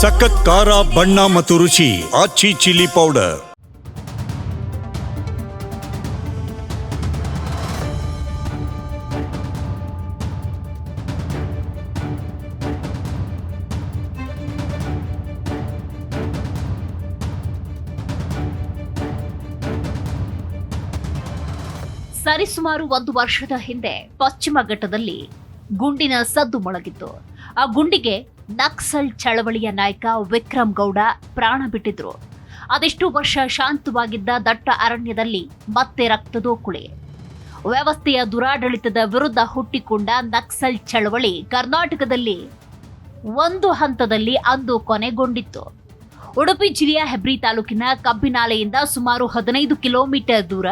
ಸಖತ್ ಖಾರ, ಬಣ್ಣ ಮತ್ತು ರುಚಿ ಆಚಿ ಚಿಲ್ಲಿ ಪೌಡರ್. ಸರಿಸುಮಾರು ಒಂದು ವರ್ಷದ ಹಿಂದೆ ಪಶ್ಚಿಮ ಘಟ್ಟದಲ್ಲಿ ಗುಂಡಿನ ಸದ್ದು ಮೊಳಗಿತ್ತು. ಆ ಗುಂಡಿಗೆ ನಕ್ಸಲ್ ಚಳವಳಿಯ ನಾಯಕ ವಿಕ್ರಮ್ ಗೌಡ ಪ್ರಾಣ ಬಿಟ್ಟಿದ್ರು. ಅದೆಷ್ಟು ವರ್ಷ ಶಾಂತವಾಗಿದ್ದ ದಟ್ಟ ಅರಣ್ಯದಲ್ಲಿ ಮತ್ತೆ ರಕ್ತದೋಕುಳಿ. ವ್ಯವಸ್ಥೆಯ ದುರಾಡಳಿತದ ವಿರುದ್ಧ ಹುಟ್ಟಿಕೊಂಡ ನಕ್ಸಲ್ ಚಳವಳಿ ಕರ್ನಾಟಕದಲ್ಲಿ ಒಂದು ಹಂತದಲ್ಲಿ ಅಂದು ಕೊನೆಗೊಂಡಿತ್ತು. ಉಡುಪಿ ಜಿಲ್ಲೆಯ ಹೆಬ್ರಿ ತಾಲೂಕಿನ ಕಬ್ಬಿನಾಲೆಯಿಂದ ಸುಮಾರು ಹದಿನೈದು ಕಿಲೋಮೀಟರ್ ದೂರ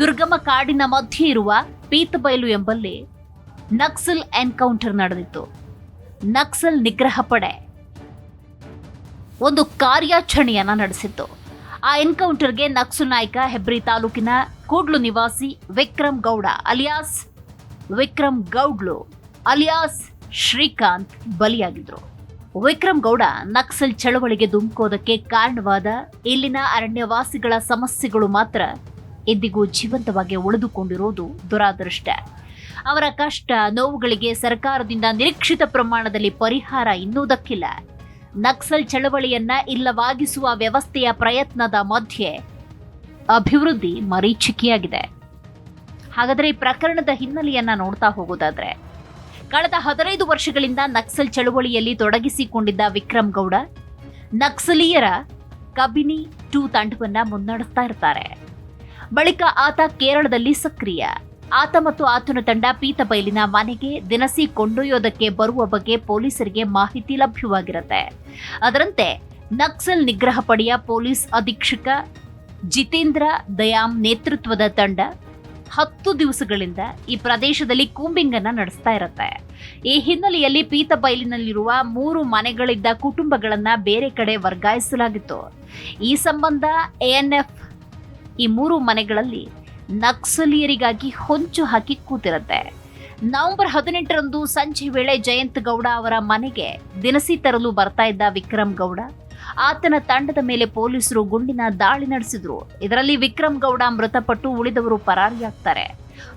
ದುರ್ಗಮ ಕಾಡಿನ ಮಧ್ಯೆ ಇರುವ ಪೀತಬೈಲು ಎಂಬಲ್ಲಿ ನಕ್ಸಲ್ ಎನ್ಕೌಂಟರ್ ನಡೆದಿತ್ತು. ನಕ್ಸಲ್ ನಿಗ್ರಹ ಪಡೆ. ಒಂದು ಕಾರ್ಯಾಚರಣೆಯನ್ನ ನಡೆಸಿತ್ತು. ಆ ಎನ್ಕೌಂಟರ್ಗೆ ನಕ್ಸಲ್ ನಾಯಕ ಹೆಬ್ರಿ ತಾಲೂಕಿನ ಕೂಡ್ಲು ನಿವಾಸಿ ವಿಕ್ರಮ್ ಗೌಡ, ಅಲಿಯಾಸ್ ವಿಕ್ರಮ್ ಗೌಡ್ಲು, ಅಲಿಯಾಸ್ ಶ್ರೀಕಾಂತ್ ಬಲಿಯಾಗಿದ್ರು. ವಿಕ್ರಮ್ ಗೌಡ ನಕ್ಸಲ್ ಚಳವಳಿಗೆ ಧುಮುಕೋದಕ್ಕೆ ಕಾರಣವಾದ ಇಲ್ಲಿನ ಅರಣ್ಯವಾಸಿಗಳ ಸಮಸ್ಯೆಗಳು ಮಾತ್ರ ಇಂದಿಗೂ ಜೀವಂತವಾಗಿ ಉಳಿದುಕೊಂಡಿರುವುದು ದುರಾದೃಷ್ಟ. ಅವರ ಕಷ್ಟ ನೋವುಗಳಿಗೆ ಸರ್ಕಾರದಿಂದ ನಿರೀಕ್ಷಿತ ಪ್ರಮಾಣದಲ್ಲಿ ಪರಿಹಾರ ಇನ್ನೂ ದಕ್ಕಿಲ್ಲ ನಕ್ಸಲ್ ಚಳವಳಿಯನ್ನ ಇಲ್ಲವಾಗಿಸುವ ವ್ಯವಸ್ಥೆಯ ಪ್ರಯತ್ನದ ಮಧ್ಯೆ ಅಭಿವೃದ್ಧಿ ಮರೀಚಿಕೆಯಾಗಿದೆ. ಹಾಗಾದರೆ ಈ ಪ್ರಕರಣದ ಹಿನ್ನೆಲೆಯನ್ನ ನೋಡ್ತಾ ಹೋಗೋದಾದ್ರೆ, ಕಳೆದ ಹದಿನೈದು ವರ್ಷಗಳಿಂದ ನಕ್ಸಲ್ ಚಳವಳಿಯಲ್ಲಿ ತೊಡಗಿಸಿಕೊಂಡಿದ್ದ ವಿಕ್ರಮ್ ಗೌಡ, ನಕ್ಸಲೀಯರ ಕಬಿನಿ ಟೂ ತಂಡವನ್ನ ಮುನ್ನಡೆಸ್ತಾ ಇರ್ತಾರೆ. ಬಳಿಕ ಆತ ಕೇರಳದಲ್ಲಿ ಸಕ್ರಿಯ. ಆತ ಮತ್ತು ಆತನ ತಂಡ ಪೀತಬೈಲಿನ ಮನೆಗೆ ದಿನಸಿ ಕೊಂಡೊಯ್ಯೋದಕ್ಕೆ ಬರುವ ಬಗ್ಗೆ ಪೊಲೀಸರಿಗೆ ಮಾಹಿತಿ ಲಭ್ಯವಾಗಿರುತ್ತೆ. ಅದರಂತೆ, ನಕ್ಸಲ್ ನಿಗ್ರಹ ಪಡೆಯ ಪೊಲೀಸ್ ಅಧೀಕ್ಷಕ ಜಿತೇಂದ್ರ ದಯಾಮ್ ನೇತೃತ್ವದ ತಂಡ ಹತ್ತು ದಿವಸಗಳಿಂದ ಈ ಪ್ರದೇಶದಲ್ಲಿ ಕೂಂಬಿಂಗ್ ಅನ್ನ ನಡೆಸ್ತಾ ಇರುತ್ತೆ. ಈ ಹಿನ್ನೆಲೆಯಲ್ಲಿ ಪೀತಬೈಲಿನಲ್ಲಿರುವ ಮೂರು ಮನೆಗಳಿದ್ದ ಕುಟುಂಬಗಳನ್ನ ಬೇರೆ ಕಡೆ ವರ್ಗಾಯಿಸಲಾಗಿತ್ತು. ಈ ಸಂಬಂಧ ಎಎನ್ಎಫ್ ಈ ಮೂರು ಮನೆಗಳಲ್ಲಿ ನಕ್ಸಲೀಯರಿಗಾಗಿ ಹೊಂಚು ಹಾಕಿ ಕೂತಿರುತ್ತೆ. ನವೆಂಬರ್ ಹದಿನೆಂಟರಂದು ಸಂಜೆ ವೇಳೆ ಜಯಂತ್ ಗೌಡ ಅವರ ಮನೆಗೆ ದಿನಸಿ ತರಲು ಬರ್ತಾ ಇದ್ದ ವಿಕ್ರಮ್ ಗೌಡ, ಆತನ ತಂಡದ ಮೇಲೆ ಪೊಲೀಸರು ಗುಂಡಿನ ದಾಳಿ ನಡೆಸಿದ್ರು. ಇದರಲ್ಲಿ ವಿಕ್ರಮ್ ಗೌಡ ಮೃತಪಟ್ಟು ಉಳಿದವರು ಪರಾರಿಯಾಗ್ತಾರೆ.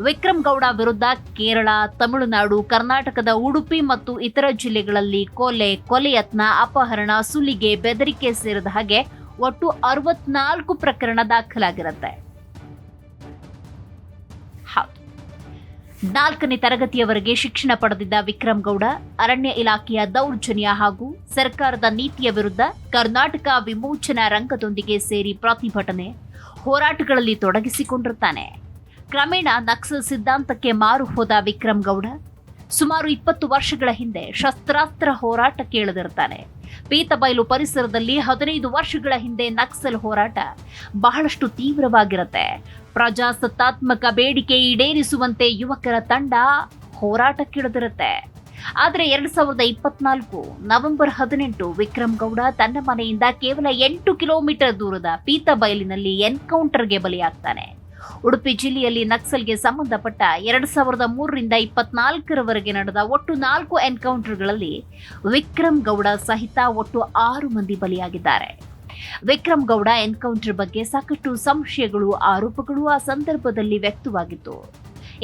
ವಿಕ್ರಮ್ ಗೌಡ ವಿರುದ್ಧ ಕೇರಳ, ತಮಿಳುನಾಡು, ಕರ್ನಾಟಕದ ಉಡುಪಿ ಮತ್ತು ಇತರ ಜಿಲ್ಲೆಗಳಲ್ಲಿ ಕೊಲೆ ಕೊಲೆ ಯತ್ನ, ಅಪಹರಣ, ಸುಲಿಗೆ, ಬೆದರಿಕೆ ಸೇರಿದ ಹಾಗೆ ಒಟ್ಟು ಅರವತ್ನಾಲ್ಕು ಪ್ರಕರಣ ದಾಖಲಾಗಿರುತ್ತೆ. ನಾಲ್ಕನೇ ತರಗತಿಯವರೆಗೆ ಶಿಕ್ಷಣ ಪಡೆದಿದ್ದ ವಿಕ್ರಮ್ ಗೌಡ ಅರಣ್ಯ ಇಲಾಖೆಯ ದೌರ್ಜನ್ಯ ಹಾಗೂ ಸರ್ಕಾರದ ನೀತಿಯ ವಿರುದ್ಧ ಕರ್ನಾಟಕ ವಿಮೋಚನಾ ರಂಗದೊಂದಿಗೆ ಸೇರಿ ಪ್ರತಿಭಟನೆ ಹೋರಾಟಗಳಲ್ಲಿ ತೊಡಗಿಸಿಕೊಂಡಿರ್ತಾನೆ. ಕ್ರಮೇಣ ನಕ್ಸಲ್ ಸಿದ್ಧಾಂತಕ್ಕೆ ಮಾರು ಹೋದ ವಿಕ್ರಮ್ ಸುಮಾರು ಇಪ್ಪತ್ತು ವರ್ಷಗಳ ಹಿಂದೆ ಶಸ್ತ್ರಾಸ್ತ್ರ ಹೋರಾಟಕ್ಕೆ ಇಳಿದಿರ್ತಾನೆ. ಪೀತಬೈಲು ಪರಿಸರದಲ್ಲಿ ಹದಿನೈದು ವರ್ಷಗಳ ಹಿಂದೆ ನಕ್ಸಲ್ ಹೋರಾಟ. ಬಹಳಷ್ಟು ತೀವ್ರವಾಗಿರುತ್ತೆ. ಪ್ರಜಾಸತ್ತಾತ್ಮಕ ಬೇಡಿಕೆ ಈಡೇರಿಸುವಂತೆ ಯುವಕರ ತಂಡ ಹೋರಾಟಕ್ಕಿಳಿದಿರುತ್ತೆ. ಆದರೆ ಎರಡ್ ಸಾವಿರದ ಇಪ್ಪತ್ನಾಲ್ಕು ನವೆಂಬರ್ ಹದಿನೆಂಟು ವಿಕ್ರಮ್ ಗೌಡ ತನ್ನ ಮನೆಯಿಂದ ಕೇವಲ ಎಂಟು ಕಿಲೋಮೀಟರ್ ದೂರದ ಪೀತಬೈಲಿನಲ್ಲಿ ಎನ್ಕೌಂಟರ್ಗೆ ಬಲಿಯಾಗ್ತಾನೆ. ಉಡುಪಿ ಜಿಲ್ಲೆಯಲ್ಲಿ ನಕ್ಸಲ್ಗೆ ಸಂಬಂಧಪಟ್ಟ ಎರಡು ಸಾವಿರದ ಮೂರರಿಂದ ಇಪ್ಪತ್ನಾಲ್ಕರವರೆಗೆ ನಡೆದ ಒಟ್ಟು ನಾಲ್ಕು ಎನ್ಕೌಂಟರ್ಗಳಲ್ಲಿ ವಿಕ್ರಮ್ ಗೌಡ ಸಹಿತ ಒಟ್ಟು ಆರು ಮಂದಿ ಬಲಿಯಾಗಿದ್ದಾರೆ. ವಿಕ್ರಮ್ ಗೌಡ ಎನ್ಕೌಂಟರ್ ಬಗ್ಗೆ ಸಾಕಷ್ಟು ಸಂಶಯಗಳು, ಆರೋಪಗಳು ಆ ಸಂದರ್ಭದಲ್ಲಿ ವ್ಯಕ್ತವಾಗಿತ್ತು.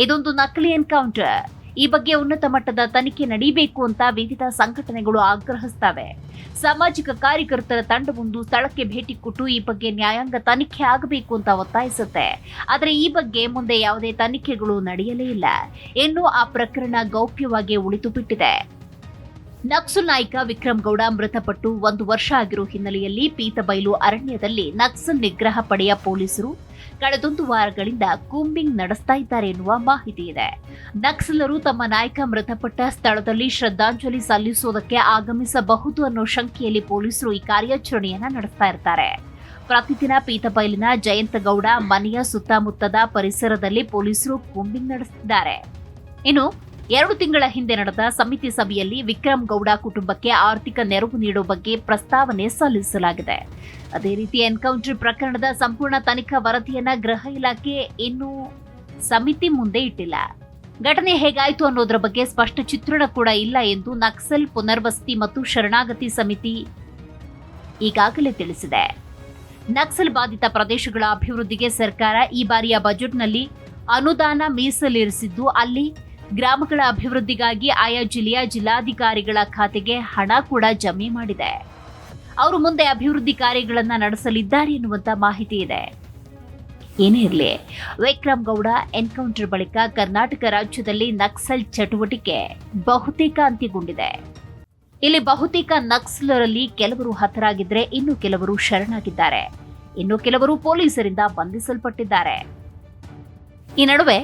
ಇದೊಂದು ನಕಲಿ ಎನ್ಕೌಂಟರ್. ಈ ಬಗ್ಗೆ ಉನ್ನತ ಮಟ್ಟದ ತನಿಖೆ ನಡೀಬೇಕು ಅಂತ ವಿವಿಧ ಸಂಘಟನೆಗಳು ಆಗ್ರಹಿಸ್ತವೆ. ಸಾಮಾಜಿಕ ಕಾರ್ಯಕರ್ತರ ತಂಡವೊಂದು ಸ್ಥಳಕ್ಕೆ ಭೇಟಿ ಕೊಟ್ಟು ಈ ಬಗ್ಗೆ ನ್ಯಾಯಾಂಗ ತನಿಖೆ ಆಗಬೇಕು ಅಂತ ಒತ್ತಾಯಿಸುತ್ತೆ. ಆದರೆ ಈ ಬಗ್ಗೆ ಮುಂದೆ ಯಾವುದೇ ತನಿಖೆಗಳು ನಡೆಯಲೇ ಇಲ್ಲ. ಇನ್ನು ಆ ಪ್ರಕರಣ ಗೌಪ್ಯವಾಗಿ ಉಳಿದು ಬಿಟ್ಟಿದೆ ನಕ್ಸಲ್ ನಾಯಕ ವಿಕ್ರಮ್ ಗೌಡ ಮೃತಪಟ್ಟು ಒಂದು ವರ್ಷ ಆಗಿರೋ ಹಿನ್ನೆಲೆಯಲ್ಲಿ ಪೀತಬೈಲು ಅರಣ್ಯದಲ್ಲಿ ನಕ್ಸಲ್ ನಿಗ್ರಹ ಪಡೆಯ ಪೊಲೀಸರು ಕಳೆದೊಂದು ವಾರಗಳಿಂದ ಕೂಂಬಿಂಗ್ ನಡೆಸ್ತಾ ಇದ್ದಾರೆ ಎನ್ನುವ ಮಾಹಿತಿ ಇದೆ. ನಕ್ಸಲರು ತಮ್ಮ ನಾಯಕ ಮೃತಪಟ್ಟ ಸ್ಥಳದಲ್ಲಿ ಶ್ರದ್ಧಾಂಜಲಿ ಸಲ್ಲಿಸೋದಕ್ಕೆ ಆಗಮಿಸಬಹುದು ಅನ್ನೋ ಶಂಕೆಯಲ್ಲಿ ಪೊಲೀಸರು ಈ ಕಾರ್ಯಾಚರಣೆಯನ್ನ ನಡೆಸ್ತಾ ಇರ್ತಾರೆ. ಪ್ರತಿದಿನ ಪೀತಬೈಲಿನ ಜಯಂತಗೌಡ ಮನೆಯ ಸುತ್ತಮುತ್ತದ ಪರಿಸರದಲ್ಲಿ ಪೊಲೀಸರು ಕೂಂಬಿಂಗ್ ನಡೆಸುತ್ತಿದ್ದಾರೆ ಇನ್ನು ಎರಡು ತಿಂಗಳ ಹಿಂದೆ ನಡೆದ ಸಮಿತಿ ಸಭೆಯಲ್ಲಿ ವಿಕ್ರಮ್ ಗೌಡ ಕುಟುಂಬಕ್ಕೆ ಆರ್ಥಿಕ ನೆರವು ನೀಡುವ ಬಗ್ಗೆ ಪ್ರಸ್ತಾವನೆ ಸಲ್ಲಿಸಲಾಗಿದೆ. ಅದೇ ರೀತಿ ಎನ್ಕೌಂಟರ್ ಪ್ರಕರಣದ ಸಂಪೂರ್ಣ ತನಿಖಾ ವರದಿಯನ್ನ ಗೃಹ ಇಲಾಖೆ ಇನ್ನೂ ಸಮಿತಿ ಮುಂದೆ ಇಟ್ಟಿಲ್ಲ. ಘಟನೆ ಹೇಗಾಯಿತು ಅನ್ನೋದರ ಬಗ್ಗೆ ಸ್ಪಷ್ಟ ಚಿತ್ರಣ ಕೂಡ ಇಲ್ಲ ಎಂದು ನಕ್ಸಲ್ ಪುನರ್ವಸತಿ ಮತ್ತು ಶರಣಾಗತಿ ಸಮಿತಿ ಈಗಾಗಲೇ ತಿಳಿಸಿದೆ. ನಕ್ಸಲ್ ಬಾಧಿತ ಪ್ರದೇಶಗಳ ಅಭಿವೃದ್ಧಿಗೆ ಸರ್ಕಾರ ಈ ಬಾರಿಯ ಬಜೆಟ್ನಲ್ಲಿ ಅನುದಾನ ಮೀಸಲಿರಿಸಿದ್ದು ಅಲ್ಲಿ ಗ್ರಾಮಗಳ ಅಭಿವೃದ್ಧಿಗಾಗಿ ಆಯಾ ಜಿಲ್ಲೆಯ ಜಿಲ್ಲಾಧಿಕಾರಿಗಳ ಖಾತೆಗೆ ಹಣ ಕೂಡ ಜಮೆ ಮಾಡಿದೆ. ಅವರು ಮುಂದೆ ಅಭಿವೃದ್ಧಿ ಕಾರ್ಯಗಳನ್ನು ನಡೆಸಲಿದ್ದಾರೆ ಎನ್ನುವಂತ ಮಾಹಿತಿ ಇದೆ. ಏನೇ ಇರಲಿ, ವಿಕ್ರಮ್ ಗೌಡ ಎನ್ಕೌಂಟರ್ ಬಳಿಕ ಕರ್ನಾಟಕ ರಾಜ್ಯದಲ್ಲಿ ನಕ್ಸಲ್ ಚಟುವಟಿಕೆ ಬಹುತೇಕ ಅಂತ್ಯಗೊಂಡಿದೆ. ಇಲ್ಲಿ ಬಹುತೇಕ ನಕ್ಸಲರಲ್ಲಿ ಕೆಲವರು ಹತರಾಗಿದ್ರೆ ಇನ್ನು ಕೆಲವರು ಶರಣಾಗಿದ್ದಾರೆ. ಇನ್ನು ಕೆಲವರು ಪೊಲೀಸರಿಂದ ಬಂಧಿಸಲ್ಪಟ್ಟಿದ್ದಾರೆ. ಈ ನಡುವೆ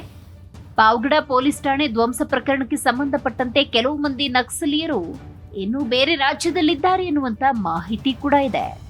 ಪಾವಗಡ ಪೊಲೀಸ್ ಠಾಣೆ ಧ್ವಂಸ ಪ್ರಕರಣಕ್ಕೆ ಸಂಬಂಧಪಟ್ಟಂತೆ ಕೆಲವು ಮಂದಿ ನಕ್ಸಲೀಯರು ಇನ್ನೂ ಬೇರೆ ರಾಜ್ಯದಲ್ಲಿದ್ದಾರೆ ಎನ್ನುವಂತ ಮಾಹಿತಿ ಕೂಡ ಇದೆ.